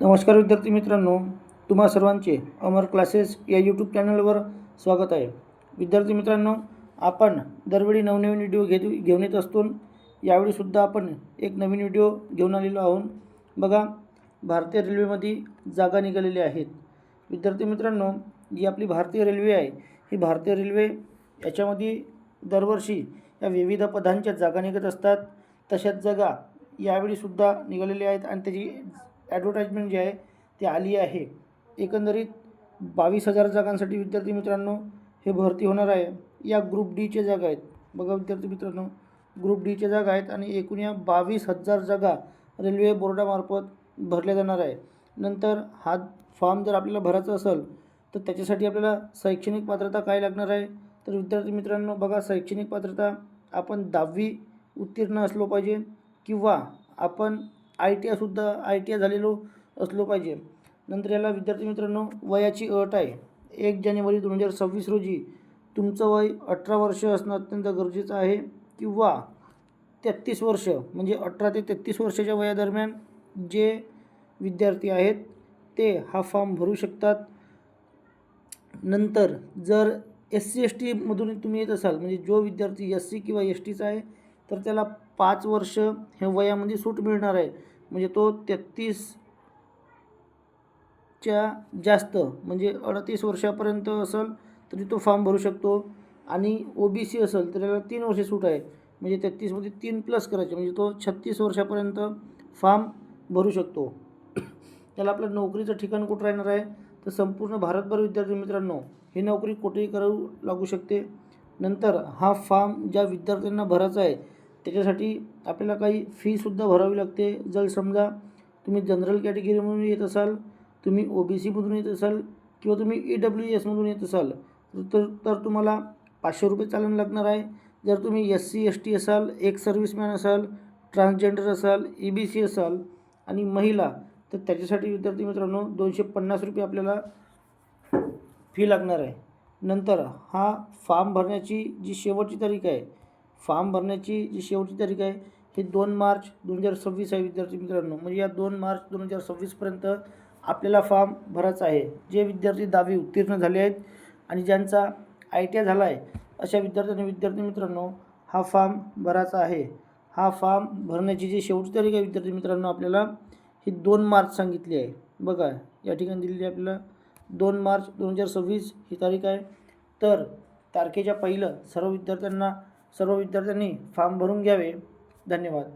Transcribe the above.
नमस्कार विद्यार्थी मित्रांनो तुम्हा सर्वांचे अमर क्लासेस या यूट्यूब चॅनलवर स्वागत आहे. विद्यार्थी मित्रांनो आपण दरवेळी नवनवीन व्हिडिओ घेत घेऊन येत असतो. यावेळीसुद्धा आपण एक नवीन व्हिडिओ घेऊन आलेलो आहोत. बघा भारतीय रेल्वेमध्ये जागा निघालेल्या आहेत. विद्यार्थी मित्रांनो जी आपली भारतीय रेल्वे आहे ही भारतीय रेल्वे याच्यामध्ये दरवर्षी या विविध पदांच्या जागा निघत असतात. तशाच जागा यावेळीसुद्धा निघालेल्या आहेत आणि त्याची ॲडव्हर्टाईजमेंट जी आहे ती आली आहे. एकंदरीत बावीस हजार जागांसाठी विद्यार्थी मित्रांनो हे भरती होणार आहे. या ग्रुप डीच्या जागा आहेत. बघा विद्यार्थी मित्रांनो ग्रुप डीच्या जागा आहेत आणि एकूण या बावीस हजार जागा रेल्वे बोर्डामार्फत भरल्या जाणार आहे. नंतर हा फॉर्म जर आपल्याला भरायचा असेल तर त्याच्यासाठी आपल्याला शैक्षणिक पात्रता काय लागणार आहे? तर विद्यार्थी मित्रांनो बघा शैक्षणिक पात्रता आपण दहावी उत्तीर्ण असलो पाहिजे किंवा आपण आय टी आयसुद्धा आय टी आय झालेलो असलो पाहिजे. नंतर याला विद्यार्थी मित्रांनो वयाची अट आहे. एक जानेवारी दोन हजार सव्वीस रोजी तुमचं वय अठरा वर्ष असणं अत्यंत गरजेचं आहे किंवा तेहत्तीस वर्ष म्हणजे अठरा ते तेहत्तीस वर्षाच्या वयादरम्यान जे विद्यार्थी आहेत ते हा फॉर्म भरू शकतात. नंतर जर एस सी एस टीमधून तुम्ही येत असाल म्हणजे जो विद्यार्थी एस सी किंवा एस टीचा आहे तर त्याला पाच वर्ष हे वयामध्ये सूट मिळणार आहे. म्हणजे तो तेहत्तीसच्या जास्त म्हणजे अडतीस वर्षापर्यंत असेल तरी तो फॉर्म भरू शकतो. आणि ओ बी सी असेल तर त्याला तीन वर्षे सूट आहे. म्हणजे तेहत्तीसमध्ये तीन प्लस करायचे म्हणजे तो छत्तीस वर्षापर्यंत फॉर्म भरू शकतो. त्याला आपलं नोकरीचं ठिकाण कुठं राहणार आहे? तर संपूर्ण भारतभर विद्यार्थी मित्रांनो ही नोकरी कुठेही करू लागू शकते. नंतर हा फॉर्म ज्या विद्यार्थ्यांना भरायचा आहे त्याच्यासाठी आपल्याला काही फीसुद्धा भरावी लागते. जर समजा तुम्ही जनरल कॅटेगरीमधून येत असाल तुम्ही ओ बी सीमधून येत असाल किंवा तुम्ही ई डब्ल्यू एसमधून येत असाल तर तर तुम्हाला पाचशे रुपये चालन लागणार आहे. जर तुम्ही एस सी एस टी असाल एक सर्व्हिसमॅन असाल ट्रान्सजेंडर असाल ई बी सी असाल आणि महिला तर त्याच्यासाठी विद्यार्थी मित्रांनो दोनशे पन्नास रुपये आपल्याला फी लागणार आहे. नंतर हा फॉर्म भरण्याची जी शेवटची तारीख आहे फॉर्म भरण्याची जी शेवटची तारीख आहे ही दोन मार्च दोन हजार सव्वीस आहे विद्यार्थी मित्रांनो. म्हणजे या दोन मार्च दोन हजार सव्वीसपर्यंत आपल्याला फॉर्म भरायचा आहे. जे विद्यार्थी दहावी उत्तीर्ण झाले आहेत आणि ज्यांचा आय टी आय झाला आहे अशा विद्यार्थ्यांनी विद्यार्थी मित्रांनो हा फॉर्म भरायचा आहे. हा फॉर्म भरण्याची जी शेवटची तारीख आहे विद्यार्थी मित्रांनो आपल्याला ही दोन मार्च सांगितली आहे. बघा या ठिकाणी दिलेली आपल्याला दोन मार्च दोन हजार सव्वीस ही तारीख आहे. तर तारखेच्या पहिलं सर्व विद्यार्थ्यांना सर्व विद्यार्थ्यांनी फॉर्म भरून घ्यावे. धन्यवाद.